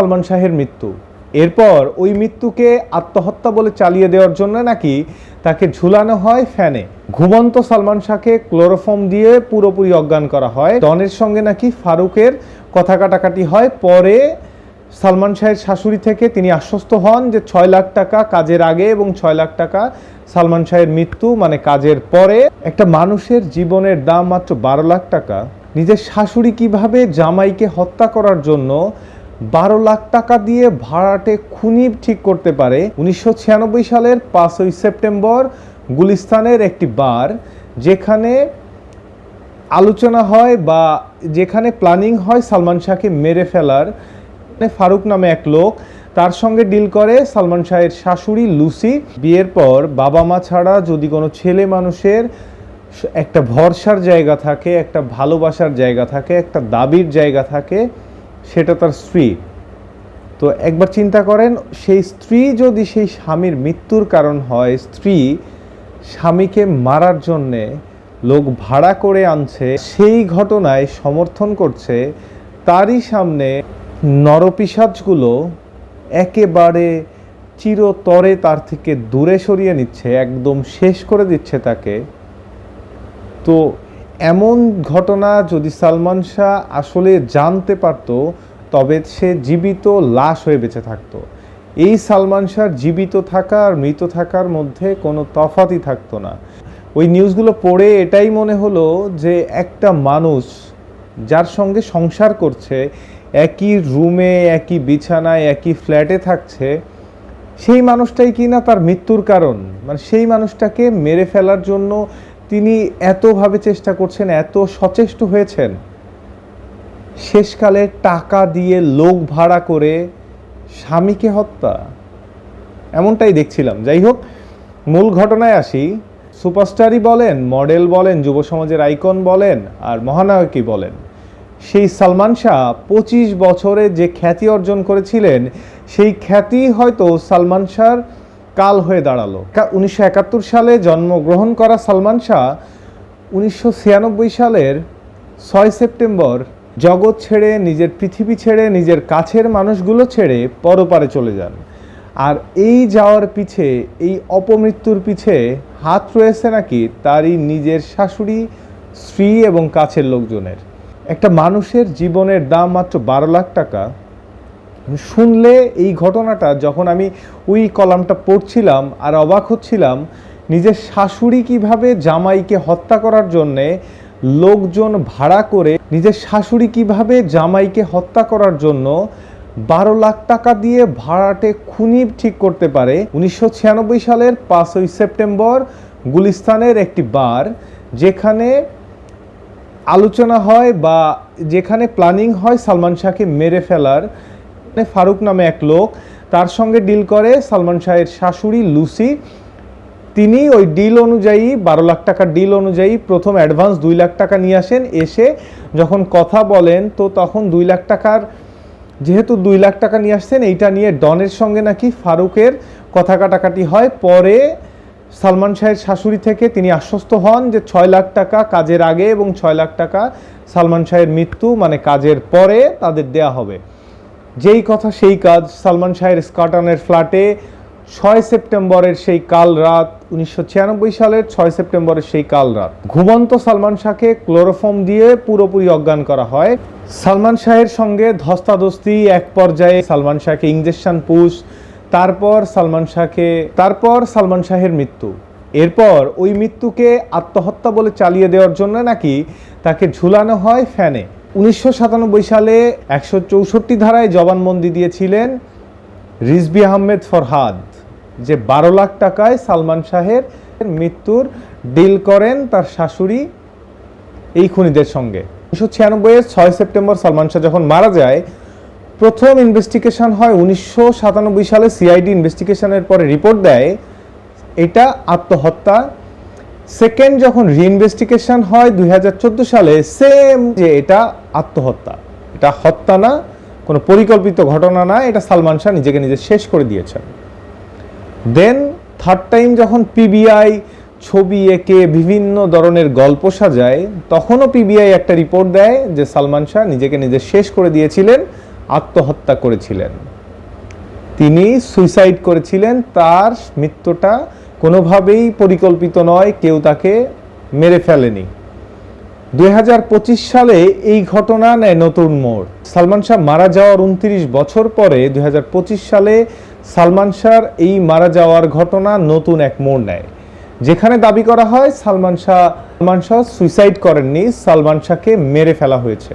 সালমান শাহের মৃত্যু। এরপর ওই মৃত্যুকে আত্মহত্যা বলে চালিয়ে দেওয়ার জন্য নাকি তাকে ঝুলানো হয় ফ্যানে। ঘুমন্ত সালমান শাহকে ক্লোরোফর্ম দিয়ে পুরোপুরি অজ্ঞান করা হয়। ডনের সঙ্গে নাকি ফারুকের কথা কাটাকাটি হয়। পরে সালমান শাহের শাশুড়ি থেকে তিনি আশ্বস্ত হন যে ছয় লাখ টাকা কাজের আগে এবং ছয় লাখ টাকা সালমান শাহের মৃত্যু মানে কাজের পরে। একটা মানুষের জীবনের দাম মাত্র বারো লাখ টাকা। নিজের শাশুড়ি কীভাবে জামাইকে হত্যা করার জন্য বারো লাখ টাকা দিয়ে ভাড়াটে খুনি ঠিক করতে পারে উনিশশো ছিয়ানব্বই সালের পাঁচই সেপ্টেম্বর গুলিস্তানের একটি বার, যেখানে আলোচনা হয় বা যেখানে প্ল্যানিং হয় সালমান শাহকে মেরে ফেলার। মানে ফারুক নামে এক লোক, তার সঙ্গে ডিল করে সালমান শাহের শাশুড়ি লুসি। বিয়ের পর বাবা মা ছাড়া যদি কোনো ছেলে মানুষের একটা ভরসার জায়গা থাকে, একটা ভালোবাসার জায়গা থাকে, একটা দাবির জায়গা থাকে সেটা তার স্ত্রী। তো একবার চিন্তা করেন, সেই স্ত্রী যদি সেই স্বামীর মৃত্যুর কারণ হয়, স্ত্রী স্বামীকে মারার জন্যে লোক ভাড়া করে আনছে, সেই ঘটনায় সমর্থন করছে, তারই সামনে নরপিসাজগুলো একেবারে চিরতরে তার থেকে দূরে সরিয়ে নিচ্ছে, একদম শেষ করে দিচ্ছে তাকে। তো এমন ঘটনা যদি সালমান শাহ আসলে জানতে পারতো, তবে সে জীবিত লাশ হয়ে বেঁচে থাকতো। এই সালমান শাহর জীবিত থাকা আর মৃত থাকার মধ্যে কোনো তফাতই থাকতো না। ওই নিউজগুলো পড়ে এটাই মনে হলো যে একটা মানুষ যার সঙ্গে সংসার করছে, একই রুমে, একই বিছানায়, একই ফ্ল্যাটে থাকছে, সেই মানুষটাই কি না তার মৃত্যুর কারণ। মানে সেই মানুষটাকে মেরে ফেলার জন্য তিনি এতভাবে চেষ্টা করছেন, এত সচেষ্ট হয়েছেন, শেষকালে টাকা দিয়ে লোক ভাড়া করে স্বামীকে হত্যা। এমনটাই দেখছিলাম। যাই হোক, মূল ঘটনায় আসি। সুপারস্টারই বলেন, মডেল বলেন, যুব সমাজের আইকন বলেন, আর মহানায়কই বলেন। সেই সালমান শাহ পঁচিশ বছরে যে খ্যাতি অর্জন করেছিলেন, সেই খ্যাতি হয়তো সালমান শাহর কাল হয়ে দাঁড়াল। উনিশশো একাত্তর সালে জন্মগ্রহণ করা সালমান শাহ উনিশশো ছিয়ানব্বই সালের ছয় সেপ্টেম্বর জগৎ ছেড়ে, নিজের পৃথিবী ছেড়ে, নিজের কাছের মানুষগুলো ছেড়ে পরপারে চলে যান। আর এই যাওয়ার পিছে, এই অপমৃত্যুর পিছে হাত রয়েছে নাকি তারই নিজের শাশুড়ি, স্ত্রী এবং কাছের লোকজনের। একটা মানুষের জীবনের দাম মাত্র বারো লাখ টাকা। শুনলে এই ঘটনাটা যখন আমি ওই কলামটা পড়ছিলাম আর অবাক হচ্ছিলাম, নিজের শাশুড়ি কীভাবে জামাইকে হত্যা করার জন্যে লোকজন ভাড়া করে নিজের শাশুড়ি কীভাবে জামাইকে হত্যা করার জন্য বারো লাখ টাকা দিয়ে ভাড়াটে খুনি ঠিক করতে পারে, উনিশশো ছিয়ানব্বই সালের পাঁচই সেপ্টেম্বর গুলিস্তানের একটি বার যেখানে আলোচনা হয় বা যেখানে প্ল্যানিং হয় সালমান শাহকে মেরে ফেলার ফারুক নামে এক লোক। তার সঙ্গে ডিল করে সালমান শাহের শাশুড়ি লুসি। তিনি ওই ডিল অনুযায়ী বারো লাখ টাকার ডিল অনুযায়ী প্রথম অ্যাডভান্স দুই লাখ টাকা নিয়ে আসেন। এসে যখন কথা বলেন, তো তখন দুই লাখ টাকার, যেহেতু দুই লাখ টাকা নিয়ে আসছেন, এইটা নিয়ে ডনের সঙ্গে নাকি ফারুকের কথা কাটাকাটি হয়। পরে সালমান শাহের শাশুড়ি থেকে তিনি আশ্বস্ত হন যে ছয় লাখ টাকা কাজের আগে এবং ছয় লাখ টাকা সালমান শাহের মৃত্যু মানে কাজের পরে তাদের দেয়া হবে। যেই কথা সেই কাজ সালমান শাহের স্কটনের ফ্ল্যাটে ছয় সেপ্টেম্বরের সেই কাল রাত উনিশশো ছিয়ানব্বই সালের ছয় সেপ্টেম্বরের সেই কাল রাত। ঘুমন্ত সালমান শাহকে ক্লোরোফর্ম দিয়ে পুরোপুরি অজ্ঞান করা হয়। সালমান শাহের সঙ্গে ধস্তাধস্তি এক পর্যায়ে সালমান শাহকে ইঞ্জেকশন পুশ তারপর সালমান শাহকে, তারপর সালমান শাহের মৃত্যু। এরপর ওই মৃত্যুকে আত্মহত্যা বলে চালিয়ে দেওয়ার জন্য নাকি তাকে ঝুলানো হয় ফ্যানে। উনিশশো সাতানব্বই সালে একশো চৌষট্টি ধারায় জবানবন্দি দিয়েছিলেন রিজবি আহমেদ ফরহাদ, যে বারো লাখ টাকায় সালমান শাহের মৃত্যুর ডিল করেন তার শাশুড়ি এই খুনিদের সঙ্গে। উনিশশো ছিয়ানব্বইয়ের ছয় সেপ্টেম্বর সালমান শাহ যখন মারা যায়, প্রথম ইনভেস্টিগেশন হয় উনিশশো সাতানব্বই সালে সিআইডি ইনভেস্টিগেশনের পরে রিপোর্ট দেয়, এটা আত্মহত্যা সেকেন্ড যখন রিইনভেস্টিগেশন হয় দুই হাজার চোদ্দ সালে সেম যে এটা আত্মহত্যা। এটা হত্যা না, কোনো পরিকল্পিত ঘটনা না, এটা সালমান শাহ নিজেকে নিজে শেষ করে দিয়েছেন। দেন থার্ড টাইম যখন পিবিআই ছবি এঁকে বিভিন্ন ধরনের গল্প সাজায়, তখনও পিবিআই একটা রিপোর্ট দেয় যে সালমান শাহ নিজেকে নিজে শেষ করে দিয়েছিলেন, আত্মহত্যা করেছিলেন। তিনি সুইসাইড করেছিলেন, তার মৃত্যুটা কোনোভাবেই পরিকল্পিত নয়, কেউ তাকে মেরে ফেলেনি। দু হাজার পঁচিশ সালে এই ঘটনা নেয় নতুন মোড়। সালমান শাহ মারা যাওয়ার উনত্রিশ বছর পরে দুই হাজার পঁচিশ সালে সালমান শাহর এই মারা যাওয়ার ঘটনা নতুন এক মোড় নেয়। যেখানে দাবি করা হয়, সালমান শাহ সালমান শাহ সুইসাইড করেননি, সালমান শাহকে মেরে ফেলা হয়েছে।